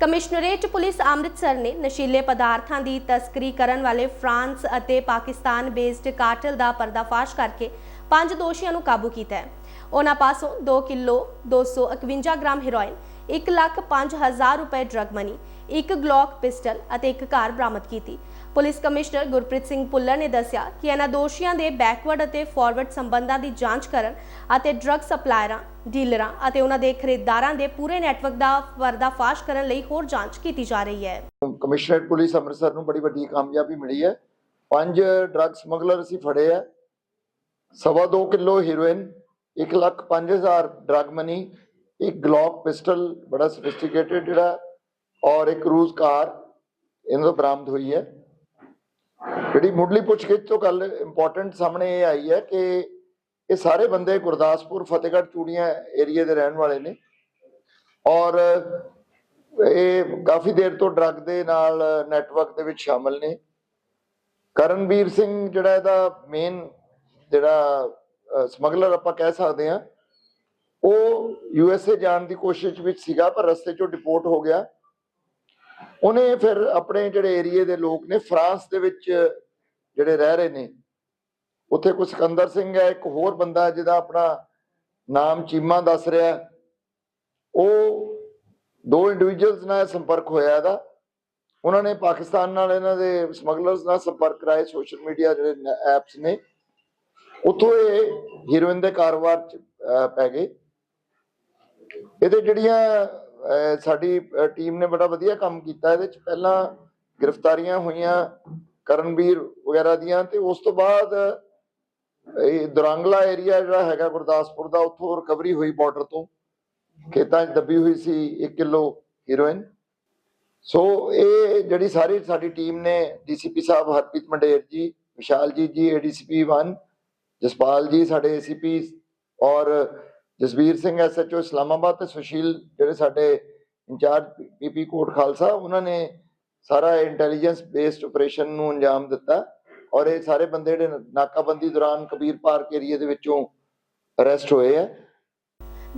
Commissionerate police Amritsar ਨੇ ਨਸ਼ੀਲੇ ਪਦਾਰਥਾਂ ਦੀ ਤਸਕਰੀ ਕਰਨ ਵਾਲੇ ਫਰਾਂਸ ਅਤੇ ਪਾਕਿਸਤਾਨ ਬੇਸਡ ਕਾਰਟਲ ਦਾ ਪਰਦਾਫਾਸ਼ ਕਰਕੇ ਪੰਜ ਦੋਸ਼ੀਆਂ ਨੂੰ ਕਾਬੂ ਕੀਤਾ ਹੈ। ਉਹਨਾਂ ਪਾਸੋਂ 2 ਕਿਲੋ 251 ਗ੍ਰਾਮ ਹੈਰੋਇਨ 1 ਲੱਖ 5000 ਰੁਪਏ ਡਰਗ ਮਨੀ ਇੱਕ ਗਲੌਕ ਪਿਸਟਲ ਅਤੇ ਇੱਕ ਕਾਰ ਬਰਾਮਦ ਕੀਤੀ। ਪੁਲਿਸ ਕਮਿਸ਼ਨਰ ਗੁਰਪ੍ਰੀਤ ਸਿੰਘ ਪੁੱਲਰ ਨੇ ਦੱਸਿਆ ਕਿ ਇਹਨਾਂ ਦੋਸ਼ੀਆਂ ਦੇ ਬੈਕਵਰਡ ਅਤੇ ਫਾਰਵਰਡ ਸੰਬੰਧਾਂ ਦੀ ਜਾਂਚ ਕਰਨ ਅਤੇ ਡਰੱਗ ਸਪਲਾਇਰਾਂ ਡੀਲਰਾਂ ਅਤੇ ਉਹਨਾਂ ਦੇ ਖਰੀਦਦਾਰਾਂ ਦੇ ਪੂਰੇ ਨੈਟਵਰਕ ਦਾ ਪਰਦਾਫਾਸ਼ ਕਰਨ ਲਈ ਹੋਰ ਜਾਂਚ ਕੀਤੀ ਜਾ ਰਹੀ ਹੈ। ਕਮਿਸ਼ਨਰੇਟ ਪੁਲਿਸ ਅੰਮ੍ਰਿਤਸਰ ਨੂੰ ਬੜੀ ਵੱਡੀ ਕਾਮਯਾਬੀ ਮਿਲੀ ਹੈ। ਪੰਜ ਡਰੱਗ ਸਮਗਲਰ ਅਸੀਂ ਫੜੇ ਆ। ਸਵਾ ਦੋ kilo heroin 1 lakh 5000 drug money ਇੱਕ ਗਲੌਕ ਪਿਸਟਲ ਬੜਾ ਸਫਿਸਟੀਕੇਟਡ ਜਿਹੜਾ ਔਰ ਇੱਕ ਕਰੂਜ਼ ਕਾਰ ਇਹਨਾਂ ਤੋਂ ਬਰਾਮਦ ਹੋਈ ਹੈ। ਜਿਹੜੀ ਮੁੱਢਲੀ ਪੁੱਛਗਿੱਛ ਤੋਂ ਗੱਲ ਇੰਪੋਰਟੈਂਟ ਸਾਹਮਣੇ ਇਹ ਆਈ ਹੈ ਕਿ ਇਹ ਸਾਰੇ ਬੰਦੇ ਗੁਰਦਾਸਪੁਰ, ਫਤਿਹਗੜ੍ਹ ਚੂੜੀਆਂ ਏਰੀਆ ਦੇ ਰਹਿਣ ਵਾਲੇ ਨੇ ਔਰ ਇਹ ਕਾਫੀ ਦੇਰ ਤੋਂ ਡਰੱਗ ਦੇ ਨਾਲ ਨੈਟਵਰਕ ਦੇ ਵਿੱਚ ਸ਼ਾਮਲ ਨੇ। ਕਰਨਵੀਰ ਸਿੰਘ ਜਿਹੜਾ ਇਹਦਾ ਮੇਨ ਜਿਹੜਾ ਸਮਗਲਰ ਆਪਾਂ ਕਹਿ ਸਕਦੇ ਆ ਉਹ ਯੂ ਐਸ ਏ ਜਾਣ ਦੀ ਕੋਸ਼ਿਸ਼ ਵਿੱਚ ਸੀਗਾ, ਪਰ ਰਸਤੇ 'ਚੋਂ ਡਿਪੋਰਟ ਹੋ ਗਿਆ। ਉਹਨੇ ਫਿਰ ਆਪਣੇ ਜਿਹੜੇ ਏਰੀਏ ਦੇ ਲੋਕ ਨੇ, ਫਰਾਂਸ ਦੇ ਵਿੱਚ ਜਿਹੜੇ ਰਹਿ ਰਹੇ ਨੇ, ਉੱਥੇ ਕੋਈ ਸਿਕੰਦਰ ਸਿੰਘ ਹੈ, ਇੱਕ ਹੋਰ ਬੰਦਾ ਜਿਹਦਾ ਆਪਣਾ ਨਾਮ ਚੀਮਾ ਦੱਸ ਰਿਹਾ ਉਹ ਦੋ ਇੰਡੀਵਿਜੂਅਲਸ ਨਾਲ ਸੰਪਰਕ ਹੋਇਆ ਇਹਦਾ। ਉਹਨਾਂ ਨੇ ਪਾਕਿਸਤਾਨ ਨਾਲ ਇਹਨਾਂ ਦੇ ਸਮਗਲਰਸ ਨਾਲ ਸੰਪਰਕ ਕਰਾਏ ਸੋਸ਼ਲ ਮੀਡੀਆ ਜਿਹੜੇ ਐਪਸ ਨੇ। ਉਥੋਂ ਇਹ ਹੀਰੋਇਨ ਦੇ ਕਾਰੋਬਾਰ ਚ ਪੈ ਗਏ। ਇਹਦੇ ਜਿਹੜੀਆਂ ਸਾਡੀ ਟੀਮ ਨੇ ਬੜਾ ਵਧੀਆ ਕੰਮ ਕੀਤਾ, ਇਹਦੇ ਚ ਪਹਿਲਾਂ ਗ੍ਰਿਫਤਾਰੀਆਂ ਹੋਈਆਂ ਕਰਨਵੀਰ ਵਗੈਰਾ ਦੀਆਂ ਤੇ ਉਸ ਤੋਂ ਬਾਅਦ ਇਹ ਦੁਰੰਗਲਾ ਏਰੀਆ ਜਿਹੜਾ ਹੈਗਾ ਗੁਰਦਾਸਪੁਰ ਦਾ, ਉੱਥੋਂ ਰਿਕਵਰੀ ਹੋਈ ਬਾਰਡਰ ਤੋਂ। ਖੇਤਾਂ 'ਚ ਦੱਬੀ ਹੋਈ ਸੀ 1 ਕਿਲੋ ਹੀਰੋਇਨ ਸੋ ਇਹ ਜਿਹੜੀ ਸਾਰੀ ਸਾਡੀ ਟੀਮ ਨੇ ਡੀਸੀਪੀ ਸਾਹਿਬ ਹਰਪ੍ਰੀਤ ਮੰਡੇਰ ਜੀ, ਵਿਸ਼ਾਲ ਜੀ ਜੀ ਏਡੀਸੀਪੀ 1 ਜਸਪਾਲ ਜੀ, ਸਾਡੇ ਏਸੀਪੀ ਔਰ ਜਸਵੀਰ ਸਿੰਘ ਐਸਐਚਓ ਇਸਲਾਮਾਬਾਦ ਤੇ ਸੁਸ਼ੀਲ ਜਿਹੜੇ ਸਾਡੇ ਇੰਚਾਰਜ ਪੀਪੀ ਕੋਟ ਖਾਲਸਾ, ਉਹਨਾਂ ਨੇ ਸਾਰਾ ਇੰਟੈਲੀਜੈਂਸ ਬੇਸਡ ਆਪਰੇਸ਼ਨ ਨੂੰ ਅੰਜਾਮ ਦਿੱਤਾ ਔਰ ਇਹ ਸਾਰੇ ਬੰਦੇ ਜਿਹੜੇ ਨਾਕਾਬੰਦੀ ਦੌਰਾਨ ਕਬੀਰ ਪਾਰਕ ਏਰੀਆ ਦੇ ਵਿੱਚੋਂ ਅਰੈਸਟ ਹੋਏ ਆ।